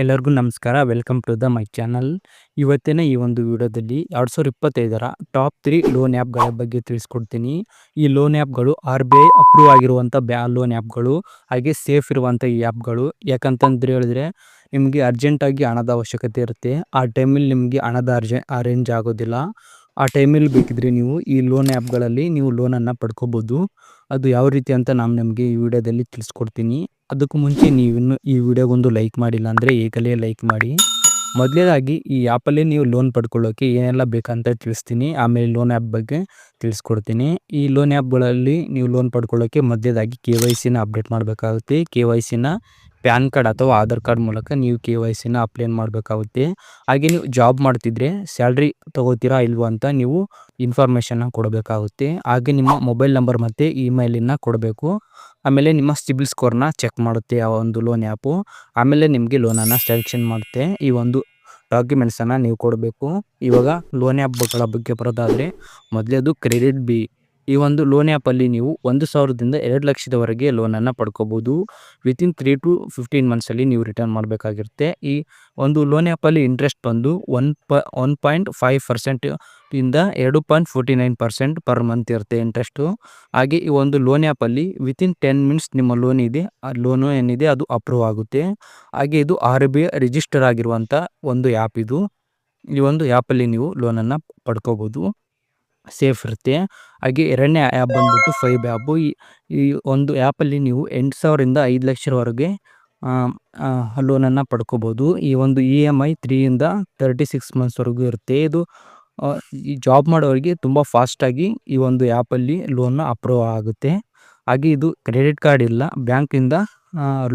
ಎಲ್ಲರಿಗೂ ನಮಸ್ಕಾರ. Welcome to the my channel ಇವತ್ತಿನ ಈ ಒಂದು ವಿಡಿಯೋದಲ್ಲಿ ಎರಡು ಸಾವಿರದ ಇಪ್ಪತ್ತೈದರ ಟಾಪ್ ತ್ರೀ ಲೋನ್ ಆ್ಯಪ್ಗಳ ಬಗ್ಗೆ ತಿಳಿಸ್ಕೊಡ್ತೀನಿ. ಈ ಲೋನ್ ಆ್ಯಪ್ಗಳು ಆರ್ ಬಿ ಐ ಅಪ್ರೂವ್ ಆಗಿರುವಂಥ ಬ್ಯಾ ಲೋನ್ ಆ್ಯಪ್ಗಳು ಹಾಗೆ ಸೇಫ್ ಇರುವಂಥ ಈ ಆ್ಯಪ್ಗಳು ಯಾಕಂತಂದ್ರೆ ಹೇಳಿದ್ರೆ, ನಿಮಗೆ ಅರ್ಜೆಂಟಾಗಿ ಹಣದ ಅವಶ್ಯಕತೆ ಇರುತ್ತೆ. ಆ ಟೈಮಲ್ಲಿ ನಿಮಗೆ ಹಣದ ಅರ್ಜೆ ಅರೇಂಜ್ ಆಗೋದಿಲ್ಲ. ಆ ಟೈಮಲ್ಲಿ ಬೇಕಿದ್ರೆ ನೀವು ಈ ಲೋನ್ ಆ್ಯಪ್ಗಳಲ್ಲಿ ನೀವು ಲೋನನ್ನು ಪಡ್ಕೋಬೋದು. ಅದು ಯಾವ ರೀತಿ ಅಂತ ನಾನು ನಿಮಗೆ ಈ ವಿಡಿಯೋದಲ್ಲಿ ತಿಳಿಸ್ಕೊಡ್ತೀನಿ. ಅದಕ್ಕೂ ಮುಂಚೆ ನೀವಿನ್ನು ಈ ವಿಡಿಯೋಗೊಂದು ಲೈಕ್ ಮಾಡಿಲ್ಲ ಅಂದರೆ ಈಗಲೇ ಲೈಕ್ ಮಾಡಿ. ಮೊದಲೇದಾಗಿ ಈ ಆ್ಯಪಲ್ಲಿ ನೀವು ಲೋನ್ ಪಡ್ಕೊಳ್ಳೋಕೆ ಏನೆಲ್ಲ ಬೇಕಂತ ತಿಳಿಸ್ತೀನಿ. ಆಮೇಲೆ ಲೋನ್ ಆ್ಯಪ್ ಬಗ್ಗೆ ತಿಳಿಸ್ಕೊಡ್ತೀನಿ. ಈ ಲೋನ್ ಆ್ಯಪ್ಗಳಲ್ಲಿ ನೀವು ಲೋನ್ ಪಡ್ಕೊಳ್ಳೋಕೆ ಮೊದಲೇದಾಗಿ ಕೆ ವೈ ಸಿನ ಅಪ್ಡೇಟ್ ಮಾಡಬೇಕಾಗುತ್ತೆ. ಕೆ ವೈ ಸಿನ ಪ್ಯಾನ್ ಕಾರ್ಡ್ ಅಥವಾ ಆಧಾರ್ ಕಾರ್ಡ್ ಮೂಲಕ ನೀವು ಕೆ ವೈ ಸಿನ ಅಪ್ಲೈ ಮಾಡಬೇಕಾಗುತ್ತೆ. ಹಾಗೆ ನೀವು ಜಾಬ್ ಮಾಡ್ತಿದ್ರೆ ಸ್ಯಾಲ್ರಿ ತೊಗೋತೀರಾ ಇಲ್ವೋ ಅಂತ ನೀವು ಇನ್ಫಾರ್ಮೇಷನ್ನ ಕೊಡಬೇಕಾಗುತ್ತೆ. ಹಾಗೆ ನಿಮ್ಮ ಮೊಬೈಲ್ ನಂಬರ್ ಮತ್ತು ಇಮೇಲಿನ ಕೊಡಬೇಕು. ಆಮೇಲೆ ನಿಮ್ಮ ಸಿಬಿಲ್ ಸ್ಕೋರ್ನ ಚೆಕ್ ಮಾಡುತ್ತೆ ಆ ಒಂದು ಲೋನ್ ಆ್ಯಪು. ಆಮೇಲೆ ನಿಮಗೆ ಲೋನನ್ನು ಸ್ಯಾಂಕ್ಷನ್ ಮಾಡುತ್ತೆ. ಈ ಒಂದು ಡಾಕ್ಯುಮೆಂಟ್ಸನ್ನು ನೀವು ಕೊಡಬೇಕು. ಇವಾಗ ಲೋನ್ ಆ್ಯಪ್ಗಳ ಬಗ್ಗೆ ಬರೋದಾದರೆ ಮೊದಲೇದು ಕ್ರೆಡಿಟ್ ಬಿ ಈ ಒಂದು ಲೋನ್ ಆ್ಯಪಲ್ಲಿ ನೀವು ಒಂದು ಸಾವಿರದಿಂದ ಎರಡು ಲಕ್ಷದವರೆಗೆ ಲೋನನ್ನು ಪಡ್ಕೋಬೋದು. ವಿತಿನ್ ತ್ರೀ ಟು ಫಿಫ್ಟೀನ್ ಮಂತ್ಸಲ್ಲಿ ನೀವು ರಿಟರ್ನ್ ಮಾಡಬೇಕಾಗಿರುತ್ತೆ. ಈ ಒಂದು ಲೋನ್ ಆ್ಯಪಲ್ಲಿ ಇಂಟ್ರೆಸ್ಟ್ ಬಂದು ಒನ್ ಪ ಒನ್ ಪಾಯಿಂಟ್ ಫೈವ್ ಪರ್ಸೆಂಟ್ ಇಂದ ಎರಡು point forty nine percent per month ಇರುತ್ತೆ ಇಂಟ್ರೆಸ್ಟು ಹಾಗೆ ಈ ಒಂದು ಲೋನ್ ಆ್ಯಪಲ್ಲಿ ವಿತಿನ್ ಟೆನ್ ಮಿನಿಟ್ಸ್ ನಿಮ್ಮ ಲೋನ್ ಇದೆ, ಆ ಲೋನು ಏನಿದೆ ಅದು ಅಪ್ರೂವ್ ಆಗುತ್ತೆ. ಹಾಗೆ ಇದು ಆರ್ ಬಿ ಐ ರಿಜಿಸ್ಟರ್ ಆಗಿರುವಂಥ ಒಂದು ಆ್ಯಪ್ ಇದು. ಈ ಒಂದು ಆ್ಯಪಲ್ಲಿ ನೀವು ಲೋನನ್ನು ಪಡ್ಕೋಬೋದು. ಸೇಫ್ ಇರುತ್ತೆ. ಹಾಗೆ ಎರಡನೇ ಆ್ಯಪ್ ಬಂದುಬಿಟ್ಟು ಫೈಬ್ ಆ್ಯಪು ಈ ಒಂದು ಆ್ಯಪಲ್ಲಿ ನೀವು ಎಂಟು ಸಾವಿರದಿಂದ ಐದು ಲಕ್ಷದವರೆಗೆ ಲೋನನ್ನು ಪಡ್ಕೋಬೋದು. ಈ ಒಂದು ಇ ಎಂ ಐ ತ್ರೀಯಿಂದ ತರ್ಟಿ ಸಿಕ್ಸ್ ಮಂತ್ಸ್ವರೆಗೂ ಇರುತ್ತೆ. ಇದು ಈ ಜಾಬ್ ಮಾಡೋರಿಗೆ ತುಂಬ ಫಾಸ್ಟಾಗಿ ಈ ಒಂದು ಆ್ಯಪಲ್ಲಿ ಲೋನ್ನ ಅಪ್ರೂವ್ ಆಗುತ್ತೆ. ಹಾಗೆ ಇದು ಕ್ರೆಡಿಟ್ ಕಾರ್ಡ್ ಇಲ್ಲ. ಬ್ಯಾಂಕಿಂದ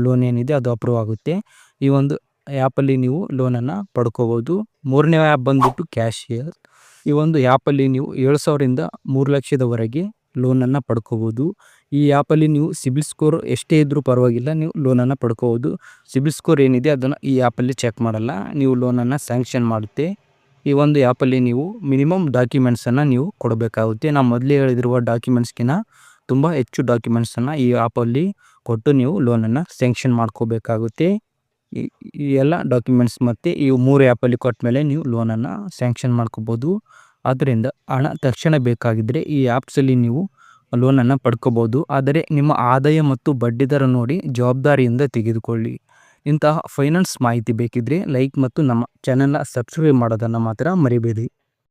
ಲೋನ್ ಏನಿದೆ ಅದು ಅಪ್ರೂವ್ ಆಗುತ್ತೆ. ಈ ಒಂದು ಆ್ಯಪಲ್ಲಿ ನೀವು ಲೋನನ್ನು ಪಡ್ಕೋಬೋದು. ಮೂರನೇ ಆ್ಯಪ್ ಬಂದುಬಿಟ್ಟು ಕ್ಯಾಶಿಯರ್ ಈ ಒಂದು ಆ್ಯಪಲ್ಲಿ ನೀವು ಏಳು ಸಾವಿರದಿಂದ ಮೂರು ಲಕ್ಷದವರೆಗೆ ಲೋನನ್ನು ಪಡ್ಕೋಬೋದು. ಈ ಆ್ಯಪಲ್ಲಿ ನೀವು ಸಿಬಿಲ್ ಸ್ಕೋರ್ ಎಷ್ಟೇ ಇದ್ದರೂ ಪರವಾಗಿಲ್ಲ, ನೀವು ಲೋನನ್ನು ಪಡ್ಕೋಬೋದು. ಸಿಬಿಲ್ ಸ್ಕೋರ್ ಏನಿದೆ ಅದನ್ನು ಈ ಆ್ಯಪಲ್ಲಿ ಚೆಕ್ ಮಾಡಲ್ಲ. ನೀವು ಲೋನನ್ನು ಸ್ಯಾಂಕ್ಷನ್ ಮಾಡುತ್ತೆ. ಈ ಒಂದು ಆ್ಯಪಲ್ಲಿ ನೀವು ಮಿನಿಮಮ್ ಡಾಕ್ಯುಮೆಂಟ್ಸನ್ನು ನೀವು ಕೊಡಬೇಕಾಗುತ್ತೆ. ನಾವು ಮೊದಲೇ ಹೇಳಿದಿರುವ ಡಾಕ್ಯುಮೆಂಟ್ಸ್ಗಿಂತ ತುಂಬ ಹೆಚ್ಚು ಡಾಕ್ಯುಮೆಂಟ್ಸನ್ನು ಈ ಆ್ಯಪಲ್ಲಿ ಕೊಟ್ಟು ನೀವು ಲೋನನ್ನು ಸ್ಯಾಂಕ್ಷನ್ ಮಾಡ್ಕೋಬೇಕಾಗುತ್ತೆ. ಈ ಎಲ್ಲ ಡಾಕ್ಯುಮೆಂಟ್ಸ್ ಮತ್ತು ಈ ಮೂರು ಆ್ಯಪಲ್ಲಿ ಕೊಟ್ಟ ಮೇಲೆ ನೀವು ಲೋನನ್ನು ಸ್ಯಾಂಕ್ಷನ್ ಮಾಡ್ಕೋಬೋದು. ಆದ್ದರಿಂದ ಹಣ ತಕ್ಷಣ ಬೇಕಾಗಿದ್ದರೆ ಈ ಆ್ಯಪ್ಸಲ್ಲಿ ನೀವು ಲೋನನ್ನು ಪಡ್ಕೋಬೋದು. ಆದರೆ ನಿಮ್ಮ ಆದಾಯ ಮತ್ತು ಬಡ್ಡಿದರ ನೋಡಿ ಜವಾಬ್ದಾರಿಯಿಂದ ತೆಗೆದುಕೊಳ್ಳಿ. ಇಂತಹ ಫೈನಾನ್ಸ್ ಮಾಹಿತಿ ಬೇಕಿದ್ದರೆ ಲೈಕ್ ಮತ್ತು ನಮ್ಮ ಚಾನಲ್ನ ಸಬ್ಸ್ಕ್ರೈಬ್ ಮಾಡೋದನ್ನು ಮಾತ್ರ ಮರಿಬೇಡಿ.